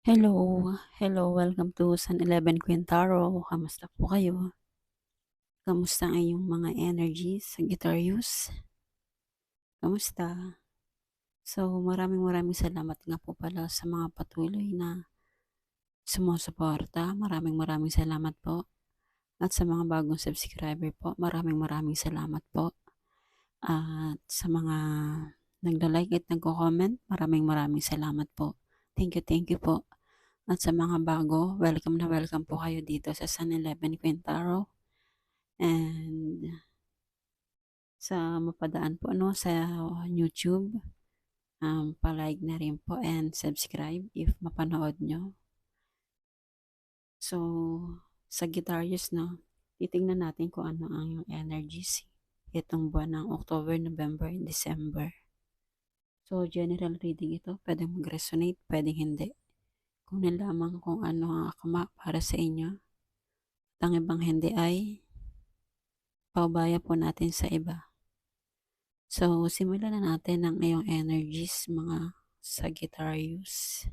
Hello, hello, welcome to San 11 Quintaro. Kamusta po kayo? Kamusta ang iyong mga energies, Sagittarius? Kamusta? So, maraming maraming salamat nga po pala sa mga patuloy na sumusuporta. Maraming maraming salamat po. At sa mga bagong subscriber po, maraming maraming salamat po. At sa mga nagda-like at nagko-comment, maraming maraming salamat po. Thank you, thank you po. At sa mga bago, welcome na welcome po kayo dito sa San 11 Quintaro. And sa mapadaan po ano sa YouTube, um, palike na rin po and subscribe if mapanood nyo. So, sa Guitarius, no, titingnan natin kung ano ang yung energies itong buwan ng October, November, and December. So, general reading ito. Pwedeng mag-resonate, pwedeng hindi. Kung nalaman kung ano ang akma para sa inyo. At ang ibang hindi ay paubaya po natin sa iba. So, simulan na natin ang iyong energies, mga Sagittarius.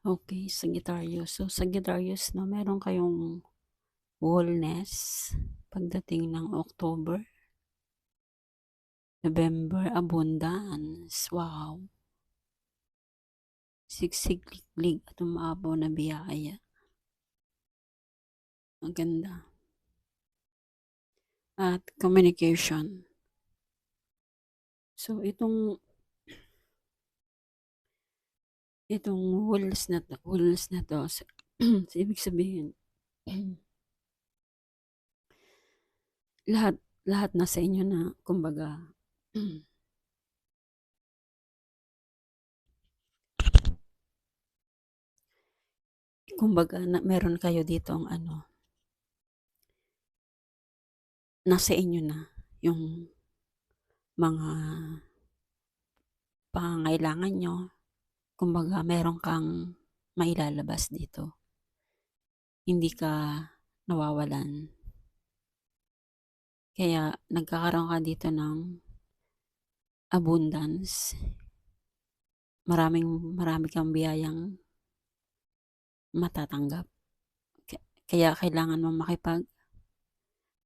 Okay, Sagittarius. So, Sagittarius, no, meron kayong wholeness pagdating ng October. November, abundance. Wow. Siksik-lig at umaabaw na biyaya. Ang ganda. At communication. So, itong itong rules na to, rules na to, so, so ibig sabihin, lahat, lahat na sa inyo na, kumbaga, kumbaga, na, meron kayo dito ang ano, nasa inyo na, yung mga pangangailangan nyo, kumbaga, meron kang mailalabas dito. Hindi ka nawawalan. Kaya, nagkakaroon ka dito ng abundance. Maraming, marami kang biyayang matatanggap. Kaya, kailangan mo makipag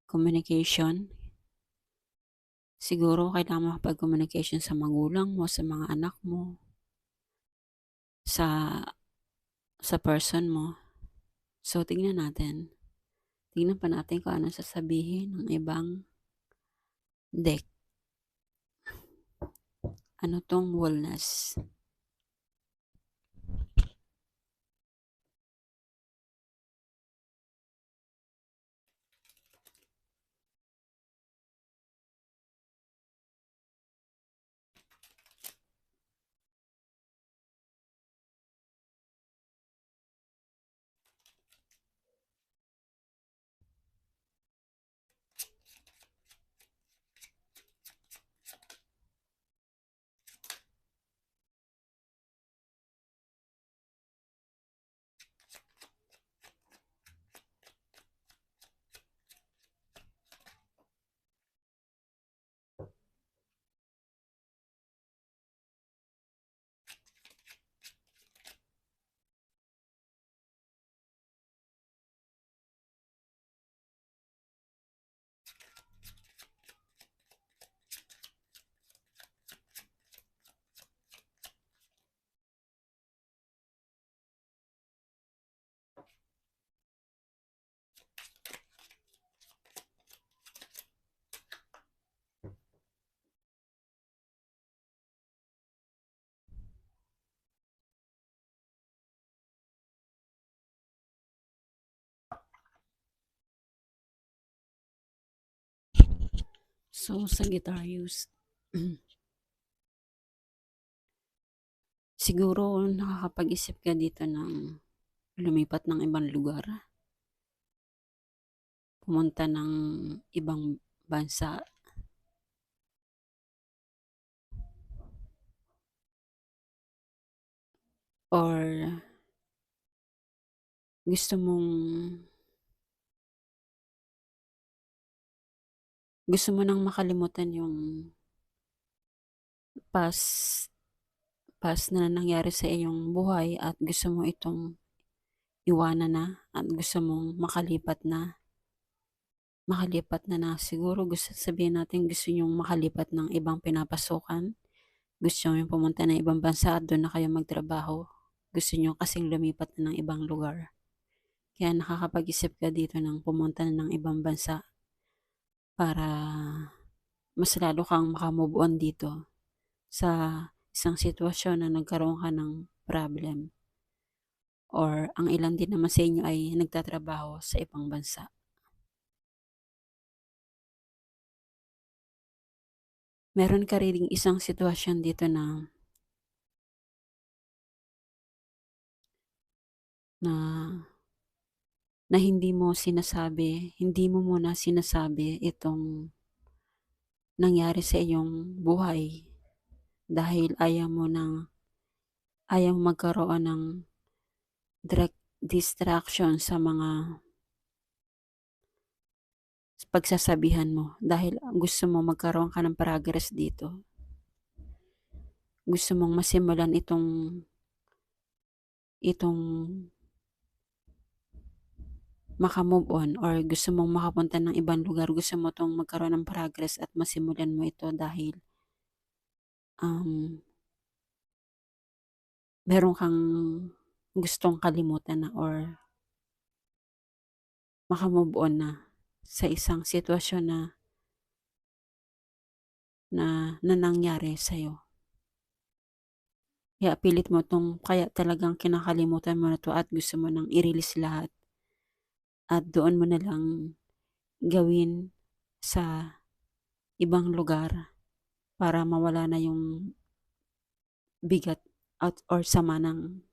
communication. Siguro, kailangan mo makipag-communication sa magulang mo, sa mga anak mo, sa sa person mo. So, tingnan natin. Tingnan pa natin kung ano sasabihin ng ibang deck. Ano tong wellness? So, Sagittarius, siguro nakakapag-isip ka dito ng lumipat ng ibang lugar. Pumunta ng ibang bansa. Or gusto mong gusto mo nang makalimutan yung past past na nangyari sa iyong buhay at gusto mo itong iwanan na at gusto mong makalipat na? Makalipat na na. Siguro gusto sabihin natin gusto nyong makalipat ng ibang pinapasukan gusto nyo pumunta ng ibang bansa at doon na kayo magtrabaho. Gusto nyo kasing lumipat na ng ibang lugar. Kaya nakakapag-isip ka dito ng pumunta na ng ibang bansa para mas lalo kang makamove on dito sa isang sitwasyon na nagkaroon ka ng problem or ang ilan din naman sa inyo ay nagtatrabaho sa ibang bansa. Meron ka rin isang sitwasyon dito na na na hindi mo sinasabi, hindi mo muna sinasabi itong nangyari sa iyong buhay dahil ayaw mo nang ayaw magkaroon ng direct distraction sa mga pagsasabihan mo dahil gusto mo magkaroon ka ng progress dito. Gusto mong masimulan itong itong makamove on or gusto mong makapunta ng ibang lugar, gusto mo itong magkaroon ng progress at masimulan mo ito dahil um, meron kang gustong kalimutan na or makamove on na sa isang sitwasyon na na, na nangyari sa'yo. Kaya pilit mo tong, kaya talagang kinakalimutan mo na to at gusto mo nang i-release lahat. At doon mo na lang gawin sa ibang lugar para mawala na yung bigat at or sama ng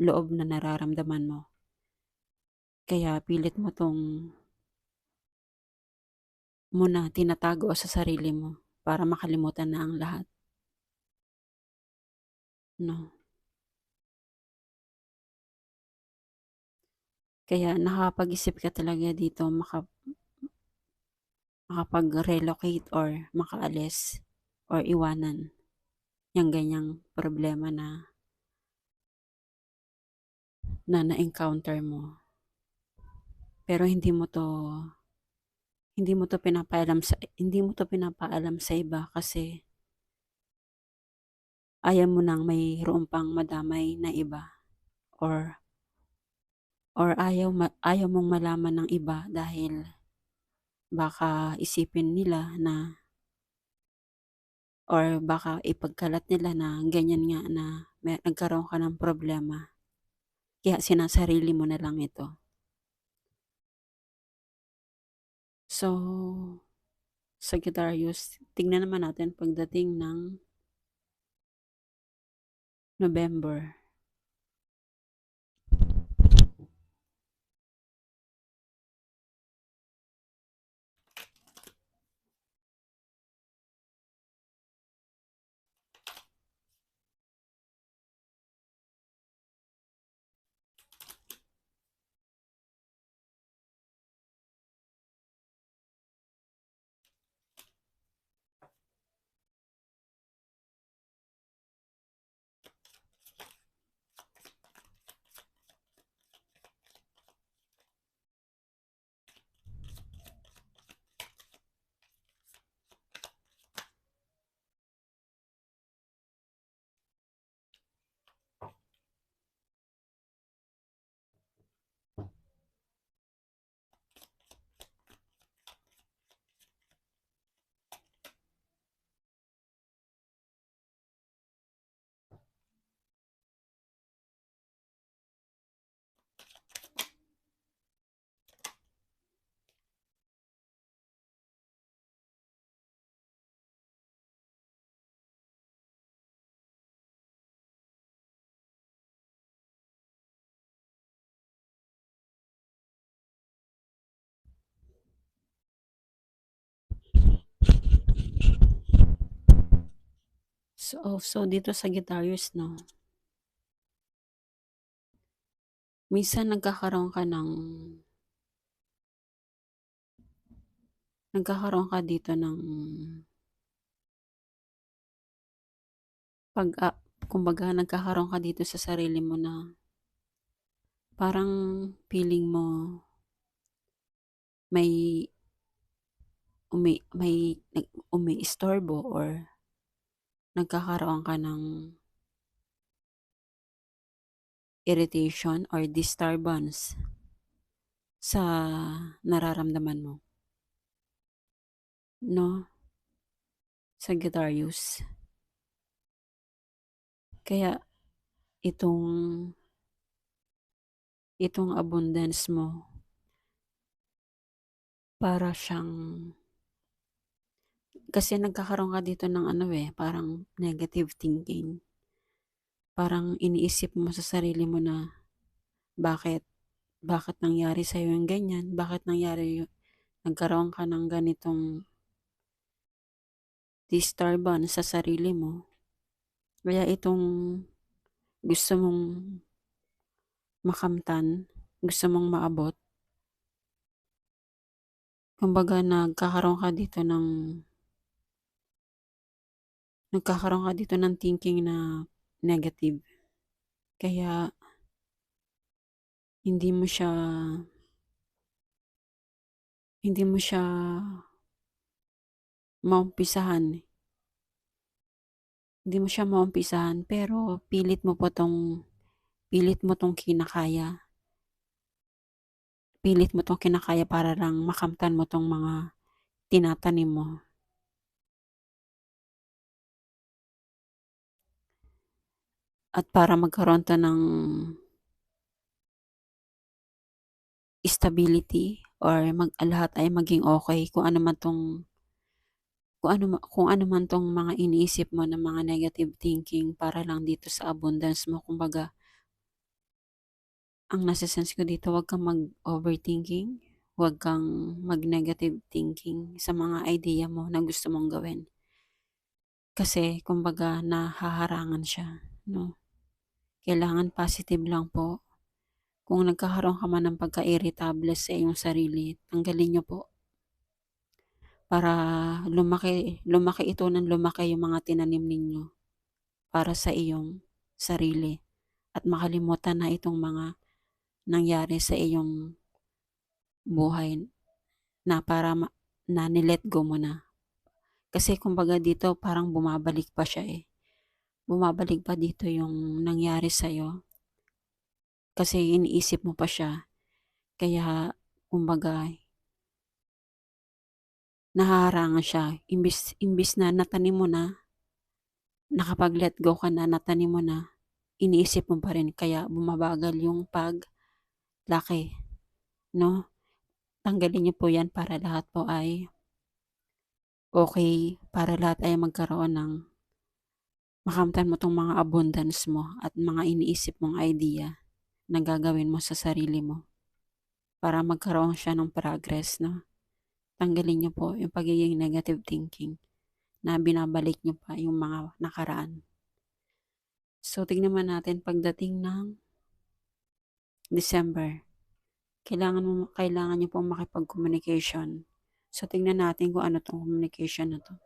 loob na nararamdaman mo. Kaya pilit mo tong muna tinatago sa sarili mo para makalimutan na ang lahat. No. Kaya nakapag-isip ka talaga dito maka, makapag-relocate or makaalis or iwanan yung ganyang problema na na na-encounter mo. Pero hindi mo to hindi mo to pinapaalam sa hindi mo to pinapaalam sa iba kasi ayaw mo nang mayroon pang madamay na iba or or ayaw ayaw mong malaman ng iba dahil baka isipin nila na or baka ipagkalat nila na ganyan nga na may, nagkaroon ka ng problema. Kaya sinasarili mo na lang ito. So, Sagittarius, tingnan naman natin pagdating ng November. So, oh, so dito sa Sagittarius, no? Minsan nagkakaroon ka ng nagkakaroon ka dito ng pag ah, kumbaga nagkakaroon ka dito sa sarili mo na parang feeling mo may umi may nag umiistorbo or nagkakaroon ka ng irritation or disturbance sa nararamdaman mo. No? Sagittarius. Kaya itong itong abundance mo para siyang kasi nagkakaroon ka dito ng ano eh, parang negative thinking. Parang iniisip mo sa sarili mo na bakit bakit nangyari sa yung ganyan? Bakit nangyari yung nagkaroon ka ng ganitong disturbance sa sarili mo? Kaya itong gusto mong makamtan, gusto mong maabot, kumbaga nagkakaroon ka dito ng nagkakaroon ka dito ng thinking na negative. Kaya hindi mo siya hindi mo siya maumpisahan. Hindi mo siya maumpisahan pero pilit mo po tong pilit mo tong kinakaya. Pilit mo tong kinakaya para lang makamtan mo tong mga tinatanim mo. At para magkaroon to ng stability or mag, lahat ay maging okay kung ano man tong kung ano, kung ano man tong mga iniisip mo na mga negative thinking para lang dito sa abundance mo. Kumbaga, ang nasa-sense ko dito, huwag kang mag-overthinking, huwag kang mag-negative thinking sa mga idea mo na gusto mong gawin. Kasi, kumbaga, nahaharangan siya, no? Kailangan positive lang po. Kung nagkakaroon ka man ng pagka-irritable sa iyong sarili, tanggalin niyo po para lumaki, lumaki ito ng lumaki yung mga tinanim ninyo para sa iyong sarili at makalimutan na itong mga nangyari sa iyong buhay na para ma- na nilet go mo na. Kasi kumbaga dito parang bumabalik pa siya eh. Bumabalik pa dito yung nangyari sa'yo. Kasi iniisip mo pa siya. Kaya kumbaga nahaharangan siya. Imbis, imbis na natanim mo na, nakapag-let go ka na, natanim mo na, iniisip mo pa rin. Kaya bumabagal yung paglaki. No? Tanggalin niyo po yan para lahat po ay okay. Para lahat ay magkaroon ng makamtan mo tong mga abundance mo at mga iniisip mong idea na gagawin mo sa sarili mo para magkaroon siya ng progress, no? tanggalin niyo po yung pagiging negative thinking na binabalik niyo pa yung mga nakaraan. So, tignan natin pagdating ng December. Kailangan mo kailangan niyo pong makipag-communication. So, tingnan natin kung ano tong communication na to.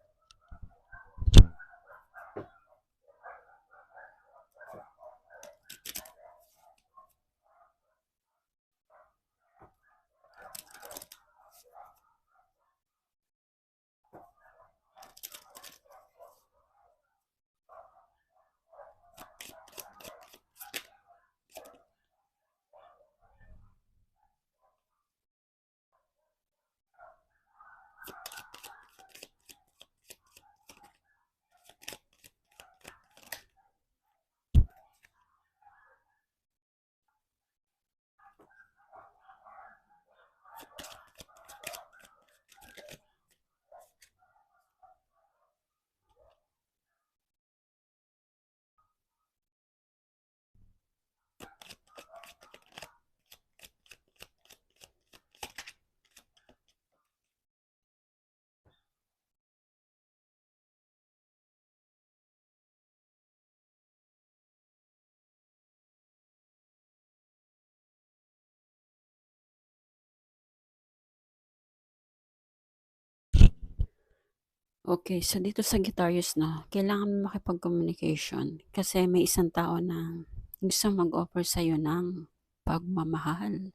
Okay, so dito sa Guitarist 'no, kailangan mo makipag-communication kasi may isang tao na gustong mag-offer sa'yo ng pagmamahal.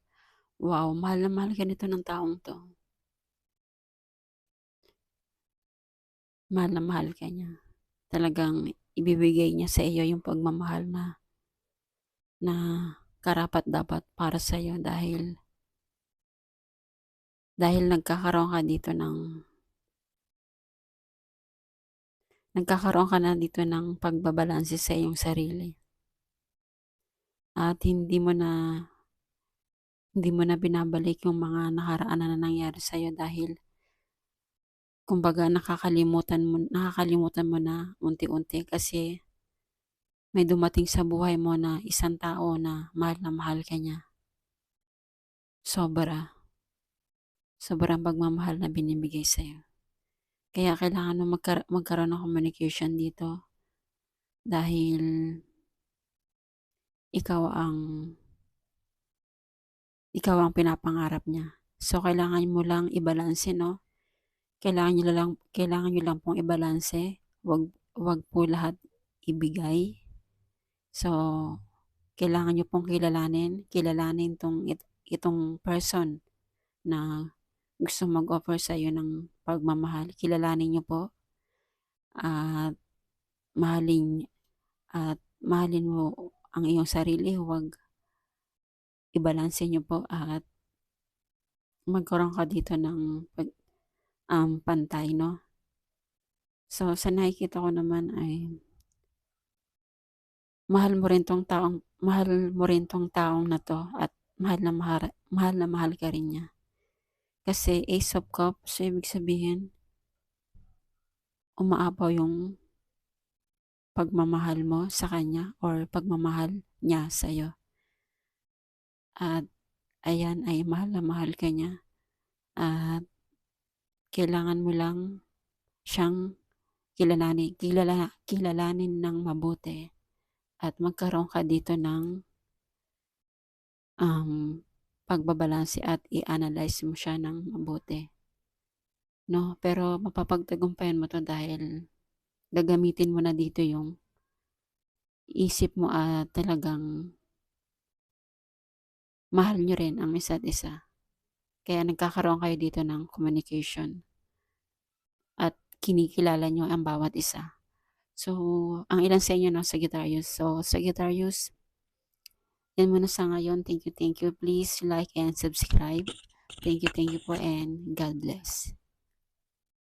Wow, mahal na mahal ka nito ng taong 'to. Mahal na mahal ka niya. Talagang ibibigay niya sa iyo yung pagmamahal na na karapat-dapat para sa'yo dahil dahil nagkakaroon ka dito ng nagkakaroon ka na dito ng pagbabalanse sa iyong sarili. At hindi mo na hindi mo na binabalik yung mga nakaraan na nangyari sa'yo dahil kumbaga nakakalimutan mo nakakalimutan mo na unti-unti kasi may dumating sa buhay mo na isang tao na mahal na mahal ka niya. Sobra. Sobrang pagmamahal na binibigay sa'yo. Kaya kailangan mo magkar magkaroon ng communication dito dahil ikaw ang ikaw ang pinapangarap niya. So, kailangan mo lang ibalanse 'no. Kailangan niyo lang kailangan niyo lang pong ibalanse, 'wag 'wag po lahat ibigay. So, kailangan niyo pong kilalanin kilalanin 'tong it itong person na gustong mag-offer sa'yo ng pagmamahal. Kilalanin niyo po at mahalin at mahalin mo ang iyong sarili, huwag ibalanse niyo po at magkaroon ka dito ng pag um, pantay 'no. So, sa nakikita ko naman ay mahal mo rin 'tong taong mahal mo rin 'tong taong na 'to at mahal na mahal mahal na mahal ka rin niya. Kasi Ace of Cups, so ibig sabihin umaapaw yung pagmamahal mo sa kanya or pagmamahal niya sa'yo. At ayan ay mahal na mahal ka niya at kailangan mo lang siyang kilalanin kilala kilalanin ng mabuti at magkaroon ka dito ng um, pagbabalanse at i-analyze mo siya ng mabuti. 'No, pero mapapagtagumpayan mo 'to dahil gagamitin mo na dito yung isip mo at talagang mahal niyo rin ang isa't isa. Kaya nagkakaroon kayo dito ng communication at kinikilala niyo ang bawat isa. So, ang ilan sa inyo 'no, Sagittarius. So, Sagittarius, yan muna sa ngayon. Thank you, thank you. Please like and subscribe. Thank you, thank you po and God bless.